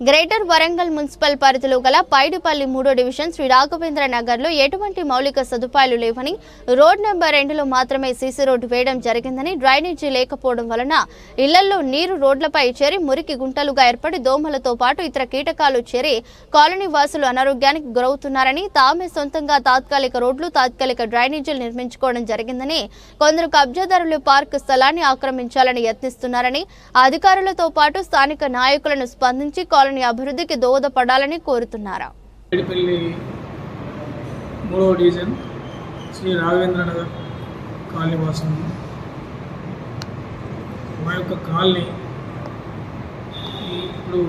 Greater Warangal municipal పరిధిలో గల పైడిపల్లి మూడో డివిజన్ శ్రీ రాఘవేంద్ర నగర్లో ఎటువంటి మౌలిక సదుపాయాలు లేవని రోడ్ నెంబర్ రెండులో మాత్రమే సీసీ రోడ్డు వేయడం జరిగిందని డ్రైనేజీ లేకపోవడం వలన ఇళ్ళలో నీరు రోడ్లపై చేరి మురికి గుంటలుగా ఏర్పడి దోమలతో పాటు ఇతర కీటకాలు చేరి కాలనీ వాసులు అనారోగ్యానికి గురవుతున్నారని తామే సొంతంగా తాత్కాలిక రోడ్లు తాత్కాలిక డ్రైనేజీలు నిర్మించుకోవడం జరిగిందని కొందరు కబ్జాదారులు పార్క్ స్థలాన్ని ఆక్రమించాలని యత్నిస్తున్నారని అధికారులతో పాటు స్థానిక నాయకులను స్పందించి కాలనీ అభివృద్ధికి దోహదపడాలని కోరుతున్నారు? మూడవ డివిజన్ శ్రీ రాఘవేంద్ర నగర్ కాలనీ వాసం మా యొక్క కాలనీ ఇప్పుడు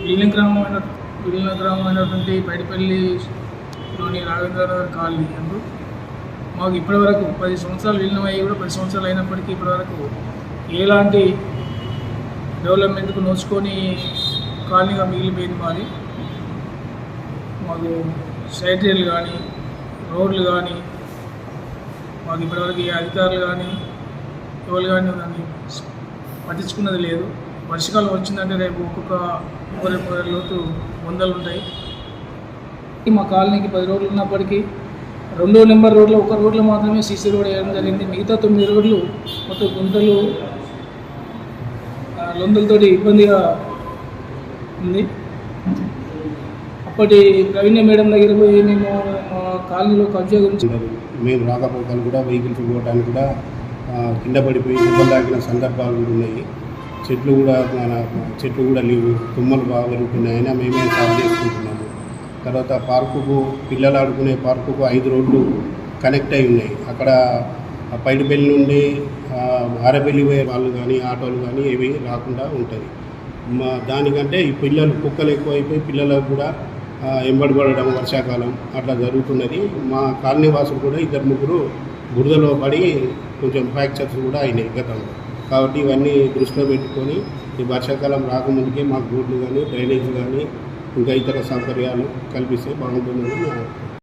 విలీన గ్రామమైన విలీన గ్రామమైనటువంటి పైడిపల్లిలోని రాఘవేంద్ర నగర్ కాలనీ అందు మాకు ఇప్పటివరకు పది సంవత్సరాలు విలీనమయ్యి కూడా పది సంవత్సరాలు అయినప్పటికీ ఇప్పటివరకు ఎలాంటి డెవలప్మెంట్కు నోచుకొని కాలనీగా మిగిలిపోయింది మాది. మాకు సైటరీలు కానీ రోడ్లు కానీ మాకు ఇప్పటివరకు ఏ అధికారులు కానీ ఎవరు కానీ దాన్ని పట్టించుకున్నది లేదు. వర్షకాలం వచ్చిందంటే రేపు ఒక్కొక్క ముప్పై ముప్పై లోతు వందలు ఉంటాయి. మా కాలనీకి పది రోడ్లు ఉన్నప్పటికీ రెండో నెంబర్ రోడ్లో ఒక రోడ్లో మాత్రమే సీసీ రోడ్ వేయడం జరిగింది. మిగతా తొమ్మిది రోడ్లు మొత్తం గుంటలు లొందలతోటి ఇబ్బందిగా ఉంది. అప్పటి ప్రవీణ్య మేడం దగ్గర పోయి మేము మా కాలనీలో కబ్జా గురించి మేము రాకపోకలు కూడా వెహికల్స్ పోవడానికి కూడా కింద పడిపోయి దెబ్బలు తాకిన సందర్భాలు కూడా ఉన్నాయి. చెట్లు కూడా మన చెట్లు కూడా లేవు. తుమ్మలు బాగా పెరుగుతున్నాయి. అయినా మేమే సాల్వ్ చేసుకుంటున్నాము. తర్వాత పార్కుకు పిల్లలు ఆడుకునే పార్కుకు ఐదు రోడ్లు కనెక్ట్ అయి ఉన్నాయి. అక్కడ పైడిపల్లి నుండి ఆరబెల్లి పోయే వాళ్ళు కానీ ఆటోలు కానీ ఏవి రాకుండా ఉంటుంది మా దానికంటే ఈ పిల్లలు కుక్కలు ఎక్కువైపోయి పిల్లలకు కూడా ఆ, ఎంబడి పడడం వర్షాకాలం అట్లా జరుగుతున్నది. మా కాలనీ వాసులు కూడా ఇద్దరు ముగ్గురు బురదలో పడి కొంచెం ఫ్రాక్చర్స్ కూడా అయినాయి గతంలో. కాబట్టి ఇవన్నీ దృష్టిలో పెట్టుకొని ఈ వర్షాకాలం రాకముందుకే మాకు రోడ్లు కానీ డ్రైనేజ్ కానీ ఇంకా ఇతర సౌకర్యాలు కల్పిస్తే బాగుంటుందని